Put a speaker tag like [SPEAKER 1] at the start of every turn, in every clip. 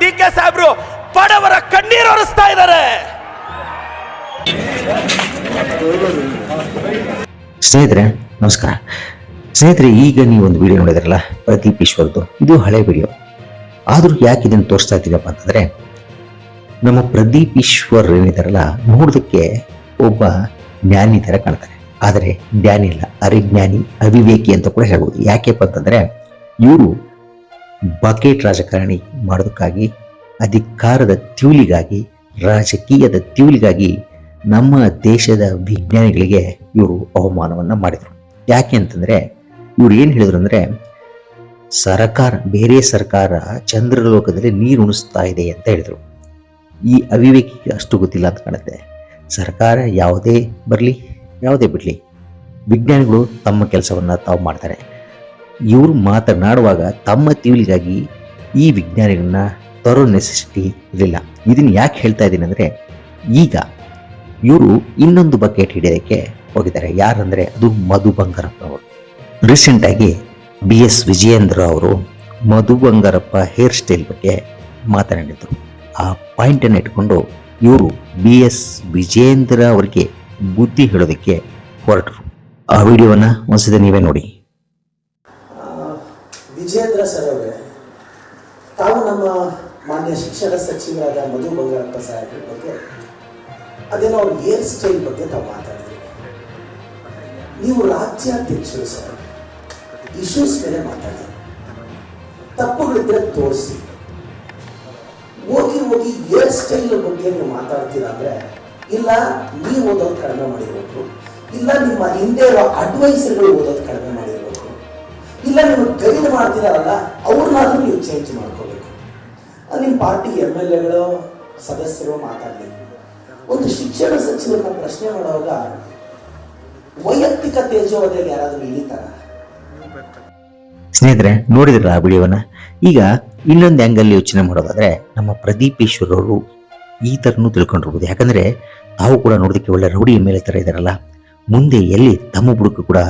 [SPEAKER 1] D K ಸಾಹೇಬ್ರು, ಬಡವರ ಕಣ್ಣೀರು ಒರೆಸ್ತಾ ಇದ್ದಾರೆ.
[SPEAKER 2] ಸ್ನೇಹಿತರೆ, ನಮಸ್ಕಾರ. ಸ್ನೇಹಿತರೆ, ಈಗ ನೀವು ಒಂದು ವಿಡಿಯೋ ನೋಡಿದ್ರಲ್ಲ, ಪ್ರದೀಪ್ ಈಶ್ವರ್ದು. ಇದು ಹಳೆ ವಿಡಿಯೋ ಆದರೂ ಯಾಕೆ ಇದನ್ನು ತೋರಿಸ್ತಾ ಇದ್ದೀವಪ್ಪ ಅಂತಂದರೆ, ನಮ್ಮ ಪ್ರದೀಪ್ ಈಶ್ವರ್ ಏನಿದಾರಲ್ಲ, ನೋಡೋದಕ್ಕೆ ಒಬ್ಬ ಜ್ಞಾನಿ ಥರ ಕಾಣ್ತಾರೆ. ಆದರೆ ಜ್ಞಾನಿ ಇಲ್ಲ ಅರಿಜ್ಞಾನಿ, ಅವಿವೇಕಿ ಅಂತ ಕೂಡ ಹೇಳ್ಬೋದು. ಯಾಕೆಪ್ಪ ಅಂತಂದರೆ, ಇವರು ಬಕೆಟ್ ರಾಜಕಾರಣಿ ಮಾಡೋದಕ್ಕಾಗಿ, ಅಧಿಕಾರದ ತ್ಯೂಲಿಗಾಗಿ ರಾಜಕೀಯದ ತ್ಯೂಲಿಗಾಗಿ ನಮ್ಮ ದೇಶದ ವಿಜ್ಞಾನಿಗಳಿಗೆ ಇವರು ಅವಮಾನವನ್ನು ಮಾಡಿದರು. ಯಾಕೆ ಅಂತಂದರೆ, ಇವರು ಏನು ಹೇಳಿದ್ರು ಅಂದರೆ, ಸರ್ಕಾರ, ಬೇರೆ ಸರ್ಕಾರ ಚಂದ್ರಲೋಕದಲ್ಲಿ ನೀರು ಉಣಿಸ್ತಾ ಇದೆ ಅಂತ ಹೇಳಿದರು. ಈ ಅವಿವೇಕಿಗೆ ಅಷ್ಟು ಗೊತ್ತಿಲ್ಲ ಅಂತ ಕಾಣುತ್ತೆ. ಸರ್ಕಾರ ಯಾವುದೇ ಬರಲಿ, ಯಾವುದೇ ಬಿಡಲಿ, ವಿಜ್ಞಾನಿಗಳು ತಮ್ಮ ಕೆಲಸವನ್ನು ತಾವು ಮಾಡ್ತಾರೆ. ಇವರು ಮಾತನಾಡುವಾಗ ತಮ್ಮ ತಿವಿಲಿಗಾಗಿ ಈ ವಿಜ್ಞಾನಿಗಳನ್ನ ತರೋ ನೆಸೆಸಿಟಿ ಇರಲಿಲ್ಲ. ಇದನ್ನು ಯಾಕೆ ಹೇಳ್ತಾ ಇದ್ದೀನಿ ಅಂದರೆ, ಈಗ ಇವರು ಇನ್ನೊಂದು ಬಕೆಟ್ ಹಿಡಿಯೋದಕ್ಕೆ ಹೋಗಿದ್ದಾರೆ. ಯಾರಂದರೆ, ಅದು ಮಧು ಬಂಗಾರಪ್ಪ ಅವರು. ರೀಸೆಂಟಾಗಿ ಬಿ ಎಸ್ ವಿಜಯೇಂದ್ರ ಅವರು ಮಧು ಬಂಗಾರಪ್ಪ ಹೇರ್ ಸ್ಟೈಲ್ ಬಗ್ಗೆ ಮಾತನಾಡಿದರು. ಆ ಪಾಯಿಂಟನ್ನು ಇಟ್ಕೊಂಡು ಇವರು ಬಿ ಎಸ್ ವಿಜಯೇಂದ್ರ ಅವರಿಗೆ ಬುದ್ಧಿ ಹೇಳೋದಕ್ಕೆ ಹೊರಟರು. ಆ ವಿಡಿಯೋವನ್ನು ಒಂದ್ಸತಿ ನೀವೇ ನೋಡಿ
[SPEAKER 3] ವಿಜೇಂದ್ರ ಸರ್ ಅವರೇ ತಾವು ನಮ್ಮ ಮಾನ್ಯ ಶಿಕ್ಷಣ ಸಚಿವರಾದ ಮಧು ಬಂಗಾರಪ್ಪ ಸಾಹೇಬ್ರ ಬಗ್ಗೆ ಅದೇನೋ ಅವ್ರ ಏರ್ ಸ್ಟೈಲ್ ಬಗ್ಗೆ ತಾವು ಮಾತಾಡಿದ್ರಿ. ನೀವು ರಾಜ್ಯಾಧ್ಯಕ್ಷರು ಸರ್. ಇಶ್ಯೂಸ್ ಮೇಲೆ ಮಾತಾಡಿ ತಪ್ಪುಗಳಿದ್ರೆ ತೋರಿಸಿ. ಹೋಗಿ ಹೋಗಿ ಏರ್ ಸ್ಟೈಲ್ ಬಗ್ಗೆ ನೀವು ಮಾತಾಡ್ತೀರಾ ಅಂದ್ರೆ, ಇಲ್ಲ, ನೀವು ಓದೋದು ಕಡಿಮೆ ಮಾಡಿರೋದು ಇಲ್ಲ, ನಿಮ್ಮ ಹಿಂದೆ ಇರೋ ಅಡ್ವೈಸರ್ಗಳು ಓದೋದು ಕಡಿಮೆ ಇಲ್ಲ ನೀವು ಗೈಡ್ ಮಾಡ್ತೀರಲ್ಲ ಅವ್ರನ್ನಾದ್ರೂ ನೀವು ಚೇಂಜ್ ಮಾಡ್ಕೋಬೇಕು. ನಿಮ್ಮ ಪಾರ್ಟಿ ಎಂ ಎಲ್ ಎಗಳು, ಸದಸ್ಯರು ಮಾತಾಡಲಿ. ಒಂದು ಶಿಕ್ಷಣ ಸಚಿವರನ್ನ ಪ್ರಶ್ನೆ ಮಾಡುವಾಗ ವೈಯಕ್ತಿಕ ತೇಜೋವಧಿಯಲ್ಲಿ ಯಾರಾದರೂ ಇಳಿತಾರ?
[SPEAKER 2] ಸ್ನೇಹಿತರೆ, ನೋಡಿದ್ರಲ್ಲ ಆ ವಿಡಿಯೋವನ್ನ? ಈಗ ಇನ್ನೊಂದು ಆ್ಯಂಗಲ್ ಯೋಚನೆ ಮಾಡೋದಾದ್ರೆ ನಮ್ಮ ಪ್ರದೀಪ್ ಈಶ್ವರ್ ಅವರು ಈ ಥರನೂ ತಿಳ್ಕೊಂಡಿರ್ಬೋದು. ಯಾಕಂದರೆ ತಾವು ಕೂಡ ನೋಡೋದಕ್ಕೆ ಒಳ್ಳೆ ರೌಡಿ ಮೇಲೆ ಥರ ಇದ್ದಾರಲ್ಲ ಮುಂದೆ ಎಲ್ಲಿ ತಮ್ಮ ಬುಡಕ್ಕೂ ಕೂಡ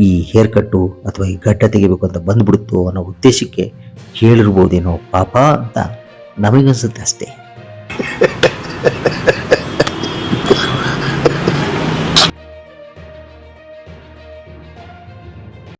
[SPEAKER 2] ಈ ಹೇರ್ ಕಟ್ಟು ಅಥವಾ ಈ ಗಡ್ಡ ತೆಗಿಬೇಕು ಅಂತ ಬಂದ್ಬಿಡ್ತು ಅನ್ನೋ ಉದ್ದೇಶಕ್ಕೆ ಹೇಳಿರ್ಬೋದೇನೋ ಪಾಪ ಅಂತ ನಮಗನ್ಸುತ್ತೆ ಅಷ್ಟೇ.